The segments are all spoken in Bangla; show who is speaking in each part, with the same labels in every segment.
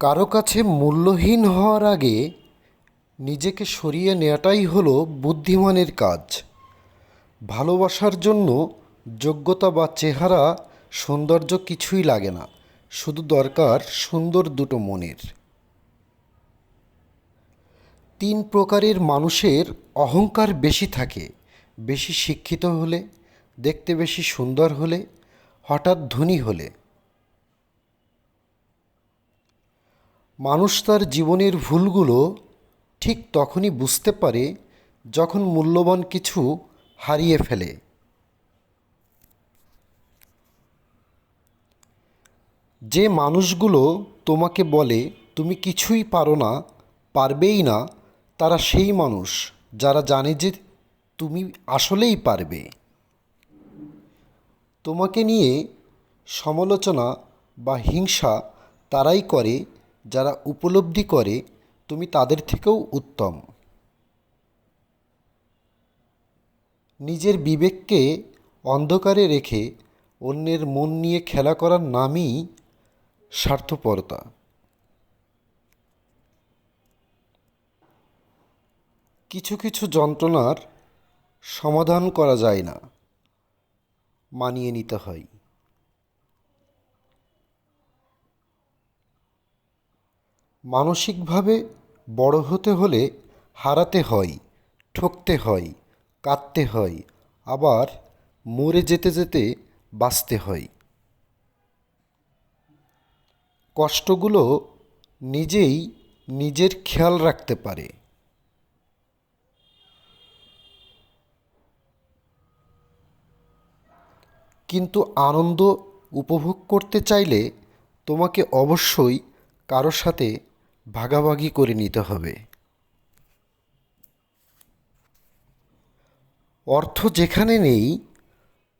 Speaker 1: কারও কাছে মূল্যহীন হওয়ার আগে নিজেকে সরিয়ে নেওয়াটাই হলো বুদ্ধিমানের কাজ। ভালোবাসার জন্য যোগ্যতা বা চেহারা, সৌন্দর্য কিছুই লাগে না, শুধু দরকার সুন্দর দুটো মনের। তিন প্রকারের মানুষের অহংকার বেশি থাকে, বেশি শিক্ষিত হলে, দেখতে বেশি সুন্দর হলে, হঠাৎ ধনী হলে। মানুষ তার জীবনের ভুলগুলো ঠিক তখনই বুঝতে পারে যখন মূল্যবান কিছু হারিয়ে ফেলে। যে মানুষগুলো তোমাকে বলে, তুমি কিছুই পারো না, পারবেই না, তারা সেই মানুষ যারা জানে যে তুমি আসলেই পারবে। তোমাকে নিয়ে সমালোচনা বা হিংসা তারাই করে যারা উপলব্ধি করে, তুমি তাদের থেকেও উত্তম। নিজের বিবেককে অন্ধকারে রেখে অন্যের মন নিয়ে খেলা করার নামই স্বার্থপরতা। কিছু কিছু যন্ত্রণার সমাধান করা যায় না, মানিয়ে নিতে হয়। মানসিকভাবে বড় হতে হলে হারাতে হয়, ঠকতে হয়, কাঁদতে হয়, আবার মরে যেতে যেতে বাঁচতে হয়। কষ্টগুলো নিজেই নিজের খেয়াল রাখতে পারে। কিন্তু আনন্দ উপভোগ করতে চাইলে তোমাকে অবশ্যই কারোর সাথে ভাগাভাগি করে নিতে হবে। অর্থ যেখানে নেই,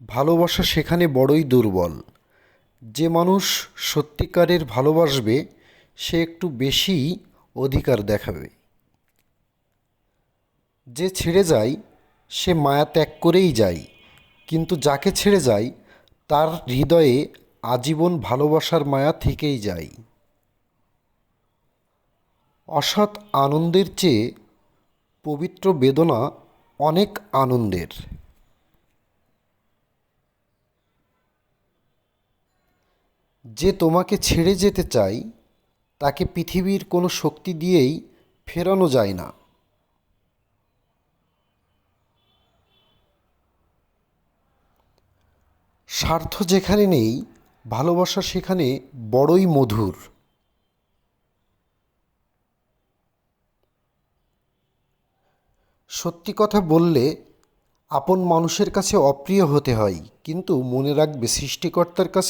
Speaker 1: ভালোবাসা সেখানে বড়ই দুর্বল। যে মানুষ সত্যিকারের ভালোবাসবে, সে একটু বেশি অধিকার দেখাবে। যে ছেড়ে যায়, সে মায়া ত্যাগ করেই যায়। কিন্তু যাকে ছেড়ে যায়, তার হৃদয়ে আজীবন ভালোবাসার মায়া থেকেই যায়। অসৎ আনন্দের চেয়ে পবিত্র বেদনা অনেক আনন্দের। যে তোমাকে ছেড়ে যেতে চাই, তাকে পৃথিবীর কোনো শক্তি দিয়েই ফেরানো যায় না। স্বার্থ যেখানে নেই, ভালোবাসা সেখানে বড়ই মধুর। সত্যি কথা বললে আপন মানুষের কাছে অপ্রিয় হতে হয় কিন্তু মনে রাখবে সৃষ্টিকর্তার কাছে